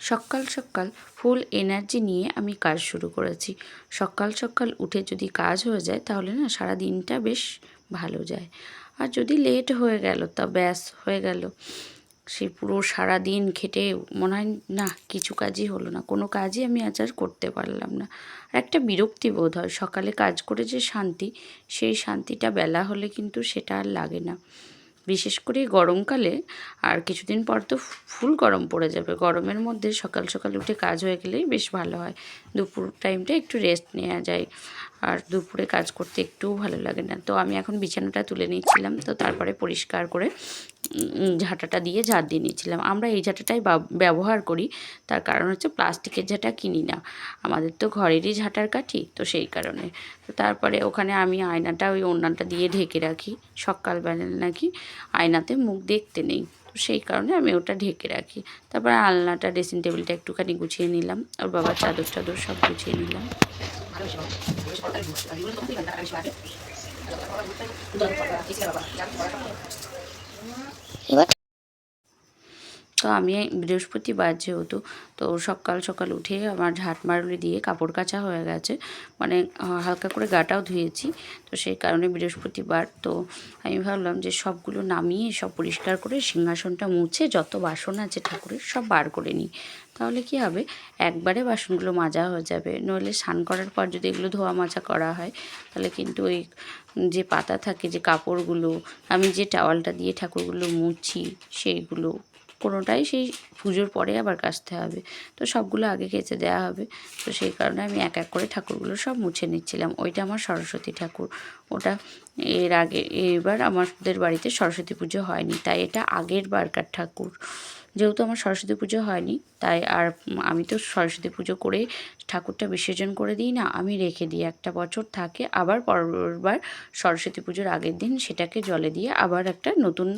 সকাল সকাল ফুল এনার্জি নিয়ে আমি কাজ শুরু করেছি। সকাল সকাল উঠে যদি কাজ হয়ে যায়, তাহলে না সারা দিনটা বেশ ভালো যায়। আর যদি লেট হয়ে গেল, তা ব্যাস হয়ে গেল। সে পুরো সারা দিন খেটে মনে হয় না কিছু কাজই হলো না। কোনো কাজই আমি আজ আর করতে পারলাম না। আর একটা বিরক্তি বোধ হয়। সকালে কাজ করে যে শান্তি, সেই শান্তিটা বেলা হলে কিন্তু সেটা আর লাগে না। বিশেষ করে গরমকালে আর কিছুদিন পর তো ফুল গরম পড়ে যাবে। গরমের মধ্যে সকাল সকাল উঠে কাজ হয়ে গেলেই বেশ ভালো হয়। দুপুর টাইমটা একটু রেস্ট নেওয়া যায় আর দুপুরে কাজ করতে একটুও ভালো লাগে না। তো আমি এখন বিছানাটা তুলে নিচ্ছিলাম তো তারপরে পরিষ্কার করে ঝাঁটাটা দিয়ে ঝাঁট দিয়ে নিয়েছিলাম। আমরা এই ঝাঁটাটাই ব্যবহার করি। তার কারণ হচ্ছে প্লাস্টিকের ঝাঁটা কিনি না। আমাদের তো ঘরেরই ঝাঁটার কাঠি, তো সেই কারণে। তো তারপরে ওখানে আমি আয়নাটা, ওই ওড়নাটা দিয়ে ঢেকে রাখি। সকালবেলা নাকি আয়নাতে মুখ দেখতে নেই। তো সেই কারণে আমি ওটা ঢেকে রাখি। তারপরে আলনাটা ড্রেসিং টেবিলটা একটুখানি গুছিয়ে নিলাম। ওর বাবার চাদর টাদর সব গুছিয়ে নিলাম। এবার আমি বৃহস্পতিবার যেহেতু, তো সকাল সকাল উঠে আমার ঝাঁট মারুলি দিয়ে কাপড় কাচা হয়ে গেছে। মানে হালকা করে গাটাও ধুয়েছি। তো সেই কারণে বৃহস্পতিবার, তো আমি ভাবলাম যে সবগুলো নামিয়ে, সব পরিষ্কার করে, সিংহাসনটা মুছে যত বাসন আছে ঠাকুরের সব বার করে নিই। তাহলে কি হবে? একবারে বাসনগুলো মাজা হয়ে যাবে। নইলে স্নান করার পর যদি এগুলো ধোয়া মাজা করা হয়, তাহলে কিন্তু ওই যে পাতা থাকে, যে কাপড়গুলো, আমি যে টাওয়ালটা দিয়ে ঠাকুরগুলো মুছি, সেইগুলো কোনোটাই সেই পুজোর পরে আবার কাচতে হবে। তো সবগুলো আগে কেচে দেওয়া হবে। তো সেই কারণে আমি এক এক করে ঠাকুরগুলো সব মুছে নিচ্ছিলাম। ওইটা আমার সরস্বতী ঠাকুর। ওটা এর আগে, এবার আমাদের বাড়িতে সরস্বতী পুজো হয়নি। তাই এটা আগের বারকার ঠাকুর। যেহেতু আমার সরস্বতী পুজো হয়নি তাই আর আমি তো সরস্বতী পুজো করে ঠাকুরটা বিসর্জন করে দিই না, আমি রেখে দিই। একটা বছর থাকে, আবার পরবার সরস্বতী পুজোর আগের দিন সেটাকে জলে দিয়ে আবার একটা নতুন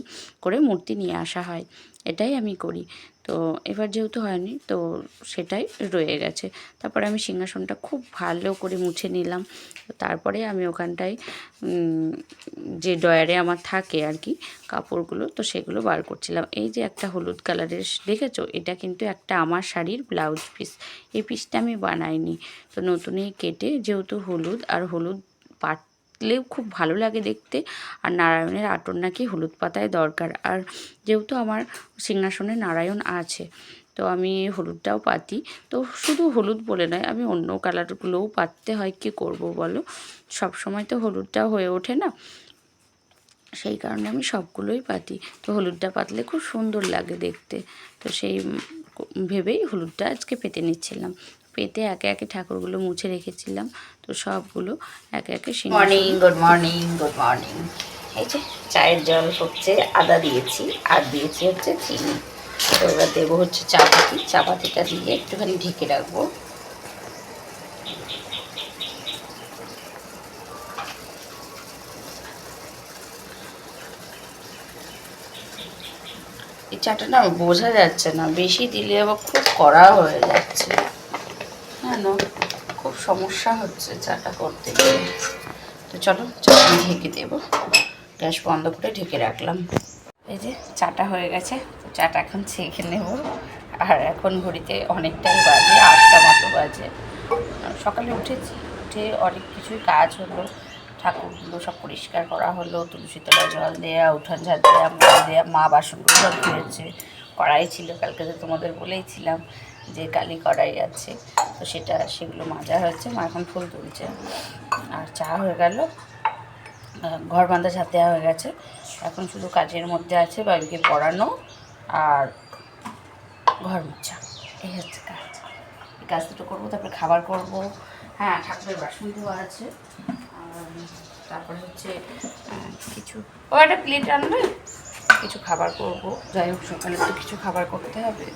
করে মূর্তি নিয়ে আসা হয়। এটাই আমি করি। তো এবার যেহেতু হয়নি, তো সেটাই রয়ে গেছে। তারপরে আমি সিংহাসনটা খুব ভালো করে মুছে নিলাম। তারপরে আমি ওখানটায় যে ডয়ারে আমার থাকে আর কি, কাপড়গুলো, তো সেগুলো বার করছিলাম। এই যে একটা হলুদ কালারের, দেখেছ? এটা কিন্তু একটা আমার শাড়ির ব্লাউজ পিস। এই পিসটা আমি বানাইনি। তো নতুনই কেটে যেহেতু হলুদ, আর হলুদ পাতলেও খুব ভালো লাগে দেখতে, আর নারায়ণের আটর নাকি হলুদ পাতায় দরকার। আর যেহেতু আমার সিংহাসনে নারায়ণ আছে, তো আমি হলুদটাও পাতি। তো শুধু হলুদ বলে নয়, আমি অন্য কালারগুলোও পাততে হয়, কি করব বলো? সব সময় তো হলুদটা হয়ে ওঠে না। সেই কারণে আমি সবগুলোই পাতি। তো হলুদটা পাতলে খুব সুন্দর লাগে দেখতে। তো সেই ভেবেই হলুদটা আজকে পেতে নিচ্ছিলাম। পেতে একে একে ঠাকুরগুলো মুছে রেখেছিলাম। তো সবগুলো একে একে morning good morning good morning এই যে চায়ের জল হচ্ছে, আদা দিয়েছি, আর দিয়েছি হচ্ছে চিনি। তো এবার দেবো হচ্ছে চাপাতি। চাপাতিটা দিয়ে একটুখানি ঢেকে রাখব। এই চাটা না বোঝা যাচ্ছে না, বেশি দিলে আবার খুব কড়া হয়ে যাচ্ছে। হ্যাঁ খুব সমস্যা হচ্ছে চাটা করতে গিয়ে। তো চলো, চাটা ঢেকে দেবো। গ্যাস বন্ধ করে ঢেকে রাখলাম। এই যে, চাটা হয়ে গেছে। তো চাটা এখন ছেঁকে নেব। আর এখন ঘড়িতে অনেকটাই বাজে, আটটা মতো বাজে। সকালে উঠেছি, উঠে অনেক কিছুই কাজ হলো। ঠাকুরগুলো সব পরিষ্কার করা হলো, তুলসী তলায় জল দেয়া, উঠান ঝাড় দেওয়া মা দেওয়া মা বাসনগুলো সব ধুয়েছে। কড়াই ছিল, কালকে তো তোমাদের বলেইছিলাম যে কালি কড়াই আছে, তো সেটা, সেগুলো মাজা হয়েছে, মা এখন ফুল তুলছে। আর চা হয়ে গেল ঘর বাঁধা ছাদ দেওয়া হয়ে গেছে। এখন শুধু কাজের মধ্যে আছে বাবিকে পড়ানো আর ঘর মোছা। এই হচ্ছে কাজ। এই কাজ দুটো করব, তারপরে খাবার করব। হ্যাঁ ঠাকুরের বাসন ধোয়া আছে। আর তারপরে হচ্ছে কিছু ও একটা প্লেট আনবে? কিছু খাবার করব। যাই হোক সকালে তো কিছু খাবার করতে হবে।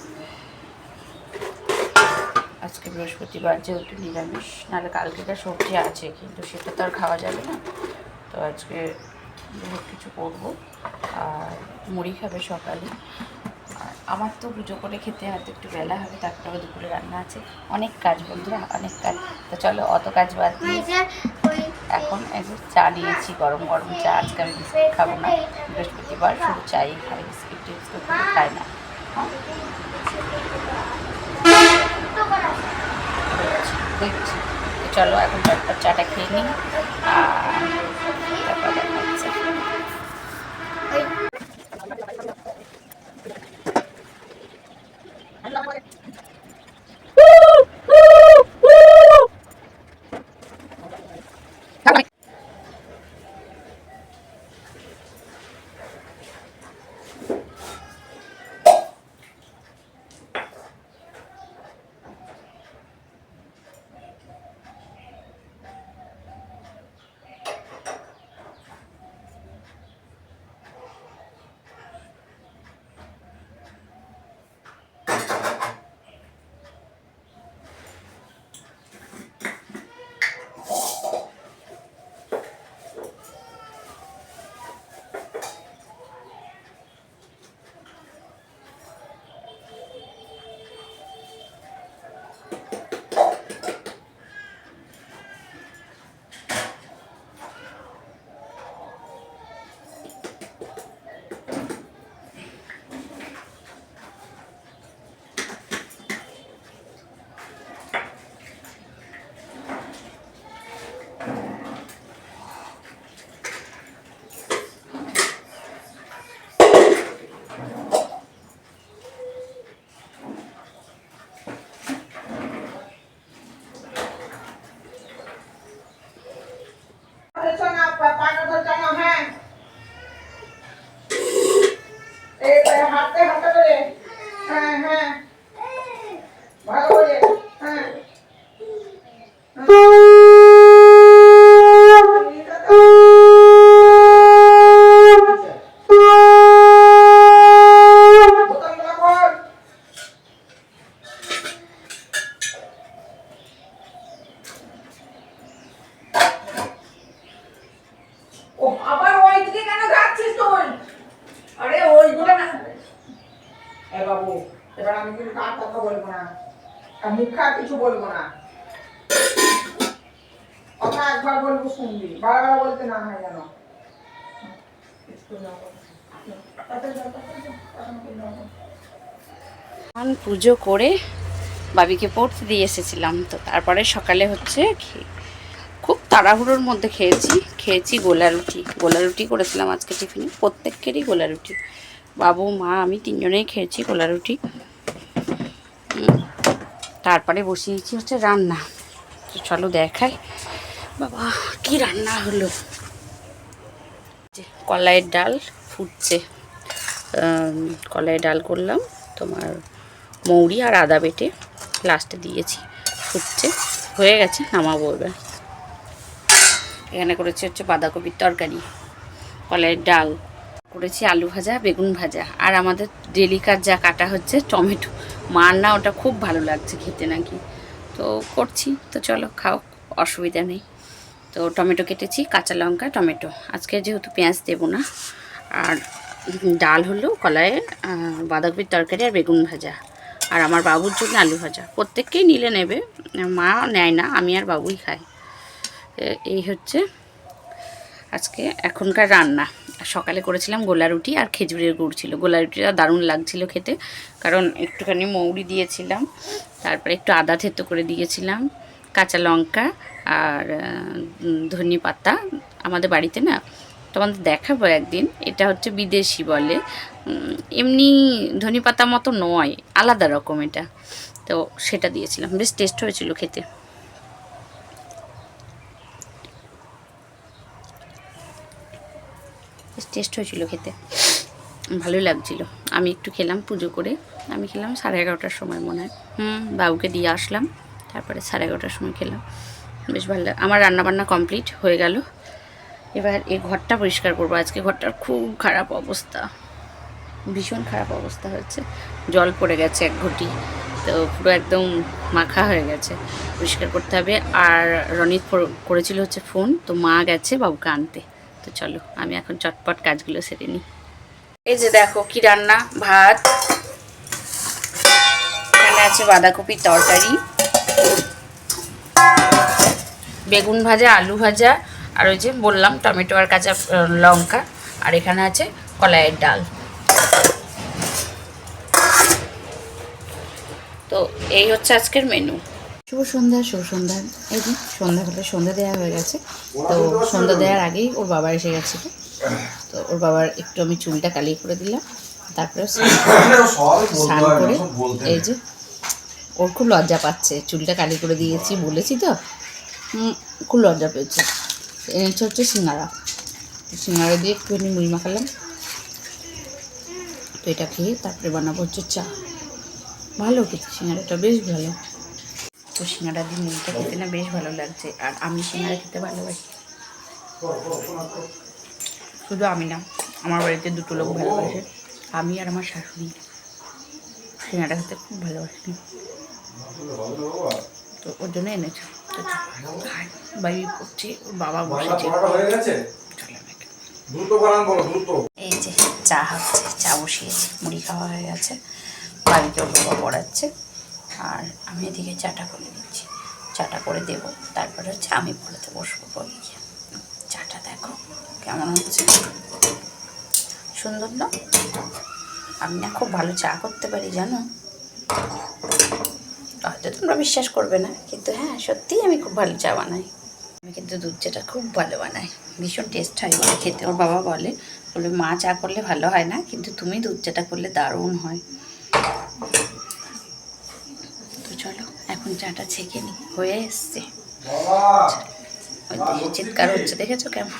আজকে বৃহস্পতিবার যেহেতু নিরামিষ নাহলে কালকে কালকেটা সবজি আছে কিন্তু সেটা তো আর খাওয়া যাবে না। তো আজকে বহুত কিছু করব আর মুড়ি খাবে সকালে। আর আমার তো পুজো করে খেতে হয়তো একটু বেলা হবে তারপরে দুপুরে রান্না আছে। অনেক কাজ বন্ধুরা অনেক কাজ। তো চলো অত কাজ বাদ দিয়ে এখন এই যে চা নিয়েছি, গরম গরম চা। আজকে আমি বিস্কিট খাব না। বৃহস্পতিবার শুধু চাই খাই বিস্কিট টিস্কিট খাই না। হ্যাঁ? চলো, এখন চটপট চাটা খেয়ে নিই। মুখে কিছু বলব না। কথা একবার বলব শুনবি, বারবার বলতে না হয় পুজো করে বাবিকে পড়তে দিয়ে এসেছিলাম। তো তারপরে সকালে হচ্ছে খুব তাড়াহুড়োর মধ্যে খেয়েছি খেয়েছি গোলা রুটি। গোলা রুটি করেছিলাম আজকে টিফিনে, প্রত্যেকেরই গোলা রুটি। বাবু, মা, আমি তিনজনেই খেয়েছি গোলা রুটি। তারপরে বসিয়েছি হচ্ছে রান্না। চলো দেখাই। বাবা, কি রান্না হলো? কলাইয়ের ডাল ফুটছে। কলাইয়ের ডাল করলাম। তোমার মৌরি আর আদা বেটে লাস্টে দিয়েছি। ফুটছে। হয়ে গেছে, নামাবো এবার। এখানে করেছি হচ্ছে বাঁধাকপির তরকারি, কলাইয়ের ডাল। করেছি আলু ভাজা, বেগুন ভাজা। আর আমাদের ডেলিকার যা কাটা হচ্ছে, টমেটো। মার না, ওটা খুব ভালো লাগছে খেতে নাকি। তো করছি, তো চলো খাও, অসুবিধা নেই। তো টমেটো কেটেছি, কাঁচা লঙ্কা, টমেটো। আজকে যেহেতু পেঁয়াজ দেবো না, আর ডাল হলো কলায় বাঁধাকপির তরকারি আর বেগুন ভাজা। আর আমার বাবুর জন্য আলু ভাজা। প্রত্যেককেই নিলে নেবে, মা নেয় না, আমি আর বাবুই খাই। এই হচ্ছে আজকে এখনকার রান্না। সকালে করেছিলাম গোলা রুটি আর খেজুরের গুড় ছিল। গোলা রুটিটা দারুণ লাগছিল খেতে। কারণ একটুখানি মৌরি দিয়েছিলাম, তারপরে একটু আদা থেতো করে দিয়েছিলাম, কাঁচা লঙ্কা আর ধনে পাতা। আমাদের বাড়িতে না, তোমাদের দেখাবো একদিন, এটা হচ্ছে বিদেশি বলে। এমনি ধনে পাতা মতো নয়, আলাদা রকম এটা। তো সেটা দিয়েছিলাম, বেশ টেস্ট হয়েছিল খেতে। টেস্ট হয়েছিল খেতে। ভালোই লাগছিল। আমি একটু খেলাম পুজো করে। আমি খেলাম সাড়ে এগারোটার সময় মনে হয়। হুম, বাবুকে দিয়ে আসলাম। তারপরে সাড়ে এগারোটার সময় খেলাম। বেশ ভালো আমার রান্নাবান্না কমপ্লিট হয়ে গেল। এবার এই ঘরটা পরিষ্কার করব। আজকে ঘরটার খুব খারাপ অবস্থা। ভীষণ খারাপ অবস্থা হয়েছে। জল পড়ে গেছে এক ঘটি। তো পুরো একদম মাখা হয়ে গেছে। পরিষ্কার করতে হবে। আর রনিত করেছিল হচ্ছে ফোন। তো মা গেছে বাবুকে আনতে। তো চলো, আমি এখন চটপট কাজগুলো সেরে নিই। এই যে দেখো কি রান্না, ভাত, এখানে আছে বাঁধাকপির তরকারি, বেগুন ভাজা, আলু ভাজা, আর ওই যে বললাম টমেটো আর কাঁচা লঙ্কা, আর এখানে আছে কলাইয়ের ডাল। তো এই হচ্ছে আজকের মেনু শুভ সন্ধ্যা শুভ সন্ধ্যা। এই যে সন্ধ্যাবেলা সন্ধ্যা দেওয়া হয়ে গেছে। তো সন্ধ্যা দেওয়ার আগেই ওর বাবা এসে গেছিল তো ওর বাবার একটু আমি চুলটা কালি করে দিলাম। তারপরে স্নান করে এই যে ওর খুব লজ্জা পাচ্ছে। চুলটা কালি করে দিয়েছি, বলেছি তো। খুব লজ্জা পেয়েছে। এনেছে হচ্ছে সিঙ্গারা। সিঙ্গারা দিয়ে একটুখানি মুড়ি মাখালাম। তো এটা খেয়ে তারপরে বানাবো হচ্ছে চা। ভালো খেতে, সিঙ্গারাটা বেশ ভালো। তো সিঙ্গারা দিয়ে মুড়িটা খেতে না বেশ ভালো লাগছে। আর আমি সিঙ্গারা খেতে ভালোবাসি। শুধু আমি না আমার বাড়িতে দুটো লোক ভালোবাসে। আমি আর আমার শাশুড়ি। সিঙ্গারা খেতে খুব ভালোবাসি। তো ওর জন্য এনেছে। তো খাই। বাইরে করছে ওর বাবা বসেছে। এই যে চা হচ্ছে চা বসিয়েছি মুড়ি খাওয়া হয়ে গেছে। বাড়িতে ওর বাবা পড়াচ্ছে। আর আমি এদিকে চাটা করে নিচ্ছি। চাটা করে দেবো। তারপরে হচ্ছে আমি পড়াতে বসবো পরে গিয়ে চাটা দেখো কেমন হচ্ছে। সুন্দর না? আমি না খুব ভালো চা করতে পারি, জানো? হয়তো তোমরা বিশ্বাস করবে না, কিন্তু হ্যাঁ সত্যিই আমি খুব ভালো চা বানাই। আমি কিন্তু দুধ চাটা খুব ভালো বানাই। ভীষণ টেস্ট হয়। বলে খেতে ওর বাবা বলে বলে, মা চা করলে ভালো হয় না, কিন্তু তুমি দুধ চাটা করলে দারুণ হয়। চাটা ছেঁকে নি হয়ে এসছে। দিকে চিৎকার হচ্ছে দেখেছ কেমন?